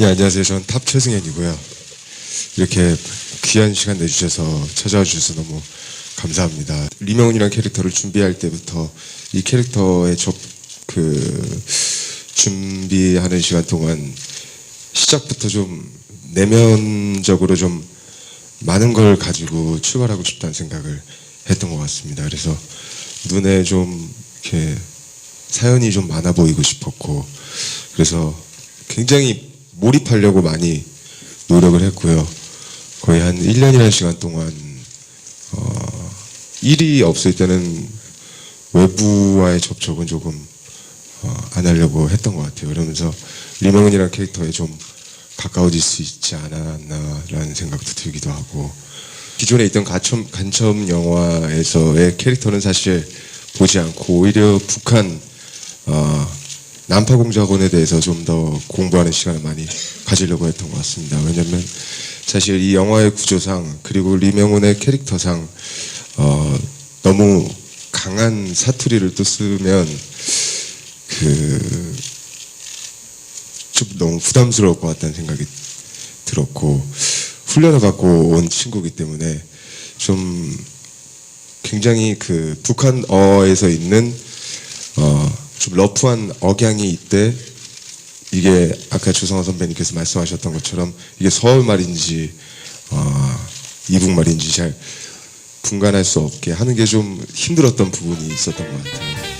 예, 안녕하세요. 저는 탑 최승현이고요. 이렇게 귀한 시간 내주셔서 찾아와 주셔서 너무 감사합니다. 리명훈이라는 캐릭터를 준비할 때부터 이 캐릭터의 접, 그, 준비하는 시간 동안 시작부터 좀 내면적으로 좀 많은 걸 가지고 출발하고 싶다는 생각을 했던 것 같습니다. 그래서 눈에 좀 이렇게 사연이 좀 많아 보이고 싶었고 그래서 굉장히 몰입하려고 많이 노력을 했고요. 거의 한 1년이라는 시간 동안 어, 일이 없을 때는 외부와의 접촉은 조금 어, 안 하려고 했던 것 같아요. 그러면서 리명은이라는 캐릭터에 좀 가까워질 수 있지 않았나라는 생각도 들기도 하고 기존에 있던 간첩, 간첩 영화에서의 캐릭터는 사실 보지 않고 오히려 북한 어, 난파공작원에 대해서 좀 더 공부하는 시간을 많이 가지려고 했던 것 같습니다. 왜냐하면 사실 이 영화의 구조상 그리고 리명훈의 캐릭터상 어, 너무 강한 사투리를 또 쓰면 그 좀 너무 부담스러울 것 같다는 생각이 들었고 훈련을 받고 온 친구이기 때문에 좀 굉장히 그 북한어에서 있는 어, 좀 러프한 억양이 있대 이게 아까 조성호 선배님께서 말씀하셨던 것처럼 이게 서울 말인지 어, 이북 말인지 잘 분간할 수 없게 하는 게 좀 힘들었던 부분이 있었던 것 같아요.